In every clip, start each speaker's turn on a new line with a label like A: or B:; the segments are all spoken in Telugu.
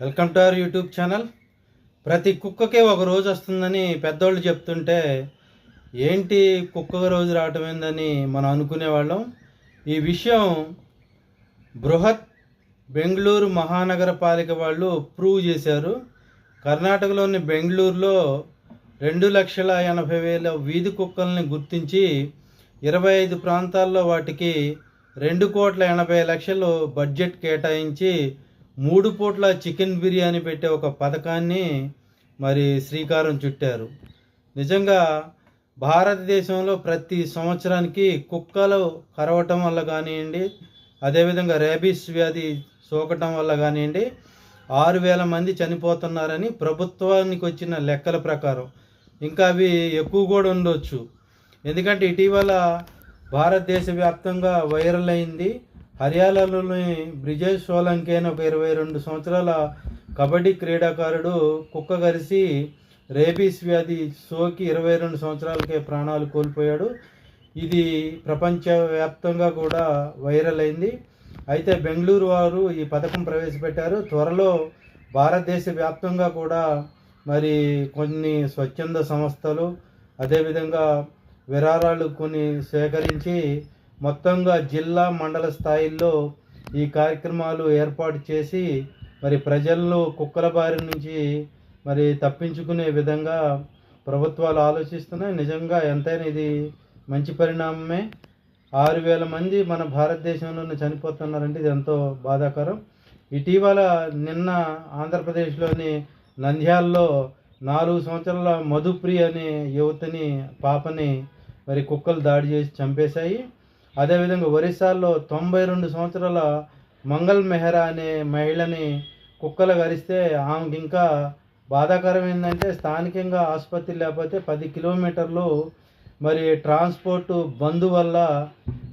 A: Welcome to our YouTube channel. ప్రతి కుక్కకే ఒక రోజు వస్తుందని పెద్దోళ్ళు చెప్తుంటే ఏంటి కుక్క రోజు రావటం ఏందని మనం అనుకునేవాళ్ళం ఈ విషయం బృహత్ బెంగళూరు మహానగర పాలిక వాళ్ళు ప్రూవ్ చేశారు. కర్ణాటకలోని బెంగళూరులో రెండు లక్షల ఎనభై వేల వీధి కుక్కల్ని గుర్తించి ఇరవై ఐదు ప్రాంతాల్లో వాటికి రెండు కోట్ల ఎనభై లక్షలు బడ్జెట్ కేటాయించి మూడు పూట్ల చికెన్ బిర్యానీ పెట్టే ఒక పథకాన్ని మరి శ్రీకారం చుట్టారు. నిజంగా భారతదేశంలో ప్రతి సంవత్సరానికి కుక్కలు కరవటం వల్ల కానివ్వండి అదేవిధంగా రేబీస్ వ్యాధి సోకటం వల్ల కానివ్వండి ఆరు వేల మంది చనిపోతున్నారని ప్రభుత్వానికి వచ్చిన లెక్కల ప్రకారం. ఇంకా అవి ఎక్కువ కూడా ఉండొచ్చు. ఎందుకంటే ఇటీవల భారతదేశ వ్యాప్తంగా వైరల్ అయింది. హర్యానాలోని బ్రిజేష్ సోలంకి అని ఒక ఇరవై రెండు సంవత్సరాల కబడ్డీ క్రీడాకారుడు కుక్క కరిసి రేబీస్ వ్యాధి సోకి ఇరవై రెండు సంవత్సరాలకే ప్రాణాలు కోల్పోయాడు. ఇది ప్రపంచవ్యాప్తంగా కూడా వైరల్ అయింది. అయితే బెంగళూరు వారు ఈ పథకం ప్రవేశపెట్టారు. త్వరలో భారతదేశ వ్యాప్తంగా కూడా మరి కొన్ని స్వచ్ఛంద సంస్థలు అదేవిధంగా విరాళాలు కొన్ని సేకరించి మొత్తంగా జిల్లా మండల స్థాయిల్లో ఈ కార్యక్రమాలు ఏర్పాటు చేసి మరి ప్రజలను కుక్కల బారి నుంచి మరి తప్పించుకునే విధంగా ప్రభుత్వాలు ఆలోచిస్తున్నాయి. నిజంగా ఎంతైనా ఇది మంచి పరిణామమే. ఆరు వేల మంది మన భారతదేశంలోనే చనిపోతున్నారంటే ఇది ఎంతో బాధాకరం. ఇటీవల నిన్న ఆంధ్రప్రదేశ్లోని నంద్యాలలో నాలుగు సంవత్సరాల మధుప్రి అనే యువతిని పాపని మరి కుక్కలు దాడి చేసి చంపేశాయి. అదేవిధంగా ఒరిస్సాలో తొంభై రెండు సంవత్సరాల మంగల్ మెహ్రా అనే మహిళని కుక్కలు గరిస్తే ఆమెకి ఇంకా బాధాకరం ఏంటంటే స్థానికంగా ఆసుపత్రి లేకపోతే పది కిలోమీటర్లు మరి ట్రాన్స్పోర్ట్ బంద్ వల్ల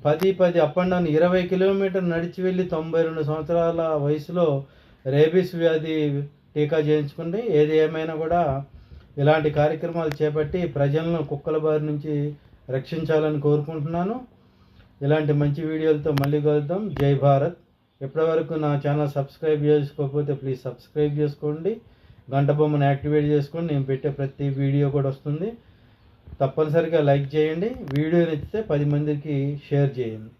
A: పది పది అప్ అండ్ డౌన్ ఇరవై కిలోమీటర్ నడిచి వెళ్ళి తొంభై రెండు సంవత్సరాల వయసులో రేబీస్ వ్యాధి టీకా చేయించుకుంటే ఏది ఏమైనా కూడా ఇలాంటి కార్యక్రమాలు చేపట్టి ప్రజలను కుక్కల బారి నుంచి రక్షించాలని కోరుకుంటున్నాను. ఇలాంటి మంచి వీడియోలతో మళ్ళీ కలుద్దాం. జై భారత్. ఇప్పటివరకు నా ఛానల్ సబ్స్క్రైబ్ చేసుకోకపోతే ప్లీజ్ సబ్స్క్రైబ్ చేసుకోండి. గంట బొమ్మను యాక్టివేట్ చేసుకోండి నేను పెట్టే ప్రతి వీడియో కూడా వస్తుంది. తప్పనిసరిగా లైక్ చేయండి. వీడియో నచ్చితే పది మందికి షేర్ చేయండి.